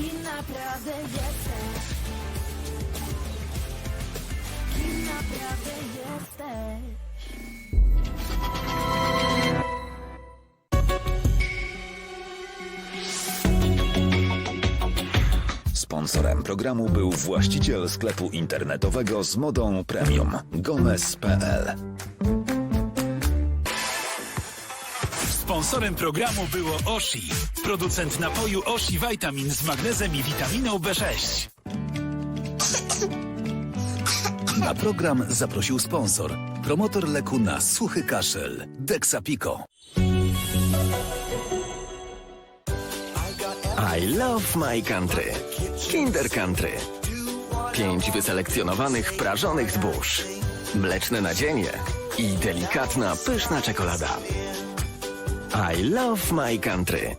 Kim naprawdę jesteś? Naprawdę jesteś? Sponsorem programu był właściciel sklepu internetowego z modą premium Gomez.pl. Sponsorem programu było Oshi, producent napoju Oshi Vitamin z magnezem i witaminą B6. Na program zaprosił sponsor, promotor leku na suchy kaszel Dexapico. I love my country. Kinder Country. Pięć wyselekcjonowanych prażonych zbóż. Mleczne nadzienie i delikatna, pyszna czekolada. I love my country.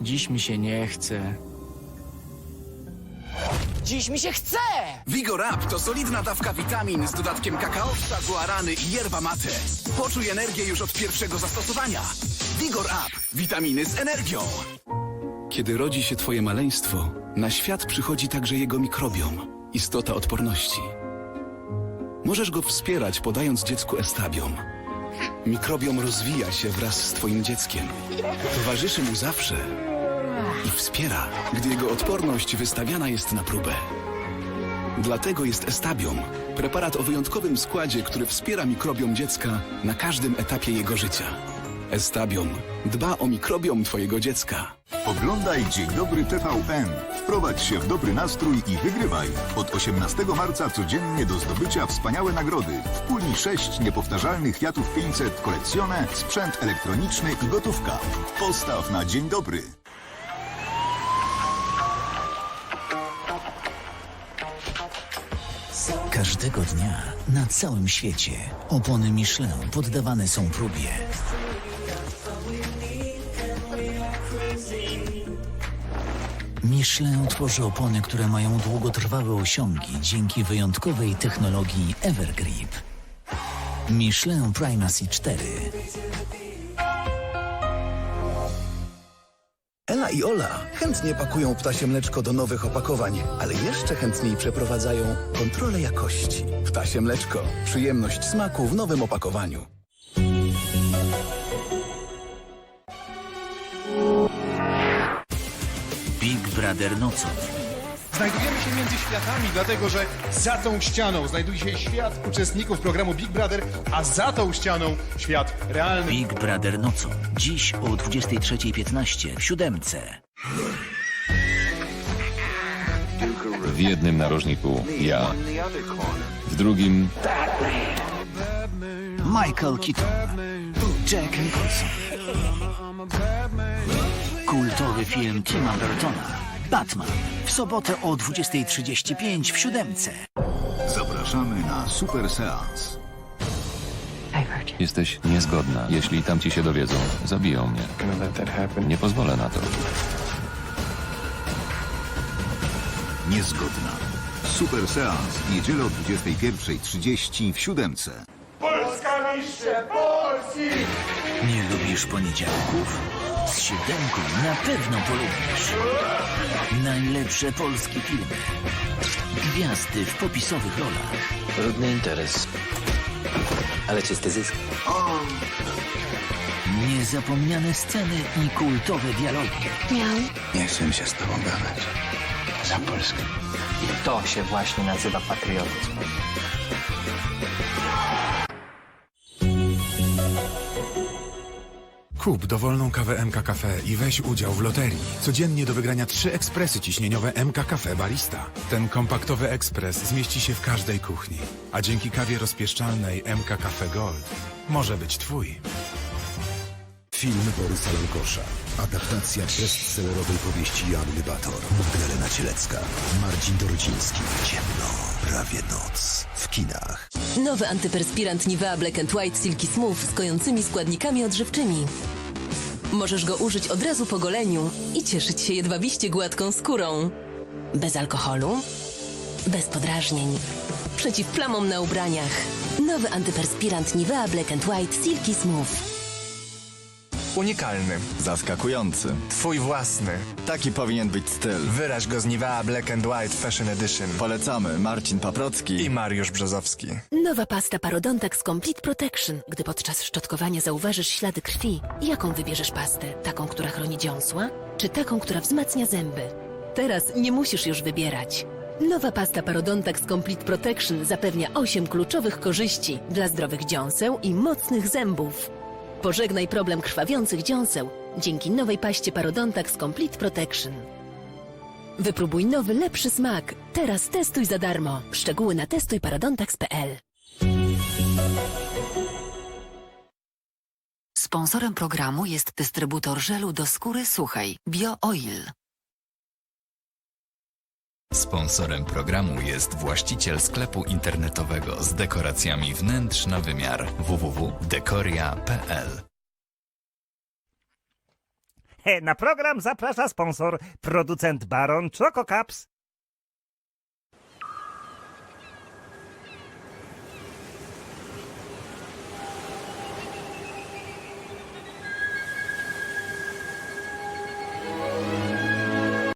Dziś mi się nie chce. Dziś mi się chce! Vigor Up to solidna dawka witamin z dodatkiem kakaowca, guarany i yerba mate. Poczuj energię już od pierwszego zastosowania. Vigor Up. Witaminy z energią. Kiedy rodzi się twoje maleństwo, na świat przychodzi także jego mikrobiom, istota odporności. Możesz go wspierać podając dziecku estabiom. Mikrobiom rozwija się wraz z twoim dzieckiem. Towarzyszy mu zawsze i wspiera, gdy jego odporność wystawiana jest na próbę. Dlatego jest Estabium, preparat o wyjątkowym składzie, który wspiera mikrobiom dziecka na każdym etapie jego życia. Estabium dba o mikrobiom twojego dziecka. Oglądaj Dzień Dobry TVN. Wprowadź się w dobry nastrój i wygrywaj. Od 18 marca codziennie do zdobycia wspaniałe nagrody. W puli 6 niepowtarzalnych Jatów 500 kolekcjone, sprzęt elektroniczny i gotówka. Postaw na Dzień Dobry. Każdego dnia na całym świecie opony Michelin poddawane są próbie. Michelin tworzy opony, które mają długotrwałe osiągi dzięki wyjątkowej technologii Evergrip. Michelin Primacy 4 Ela i Ola chętnie pakują ptasie mleczko do nowych opakowań, ale jeszcze chętniej przeprowadzają kontrolę jakości. Ptasie mleczko. Przyjemność smaku w nowym opakowaniu. Big Brother nocą. Znajdujemy się między światami, dlatego że za tą ścianą znajduje się świat uczestników programu Big Brother, a za tą ścianą świat realny. Big Brother nocą. Dziś o 23.15 w siódemce. W jednym narożniku ja, w drugim Michael Keaton, Jack Nicholson. Kultowy film Tima Burtona. Batman. W sobotę o 20.35 w siódemce. Zapraszamy na Super Seans. jesteś niezgodna. Jeśli tamci się dowiedzą, zabiją mnie. Nie pozwolę na to. Niezgodna. Super Seans. Niedzielę o 21.30 w siódemce. Nie lubisz poniedziałków? Z siódemką na pewno polubisz. Najlepsze polskie filmy. Gwiazdy w popisowych rolach. Brudny interes. Ale czysty zysk. Niezapomniane sceny i kultowe dialogi. Nie chcę się z tobą gadać. Za Polskę. To się właśnie nazywa patriotyzm. Kup dowolną kawę MK Cafe i weź udział w loterii. Codziennie do wygrania trzy ekspresy ciśnieniowe MK Cafe Barista. Ten kompaktowy ekspres zmieści się w każdej kuchni, a dzięki kawie rozpieszczalnej MK Cafe Gold może być twój. Film Borysa Lankosza. Adaptacja bestsellerowej powieści Joanny Bator. Magdalena Cielecka. Marcin Dorociński. Ciemno. Prawie noc. W kinach. Nowy antyperspirant Nivea Black and White Silky Smooth z kojącymi składnikami odżywczymi. Możesz go użyć od razu po goleniu i cieszyć się jedwabiście gładką skórą. Bez alkoholu, bez podrażnień. Przeciw plamom na ubraniach. Nowy antyperspirant Nivea Black and White Silky Smooth. Unikalny. Zaskakujący. Twój własny. Taki powinien być styl. Wyraź go z Nivea Black and White Fashion Edition. Polecamy Marcin Paprocki I Mariusz Brzozowski. Nowa pasta Parodontax Complete Protection. Gdy podczas szczotkowania zauważysz ślady krwi, jaką wybierzesz pastę? Taką, która chroni dziąsła? Czy taką, która wzmacnia zęby? Teraz nie musisz już wybierać. Nowa pasta Parodontax Complete Protection zapewnia 8 kluczowych korzyści dla zdrowych dziąseł i mocnych zębów. Pożegnaj problem krwawiących dziąseł dzięki nowej paście Parodontax Complete Protection. Wypróbuj nowy, lepszy smak. Teraz testuj za darmo. Szczegóły na testujparodontax.pl Sponsorem programu jest dystrybutor żelu do skóry suchej BioOil. Sponsorem programu jest właściciel sklepu internetowego z dekoracjami wnętrz na wymiar www.dekoria.pl Na program zaprasza sponsor, producent Baron Choco Cups.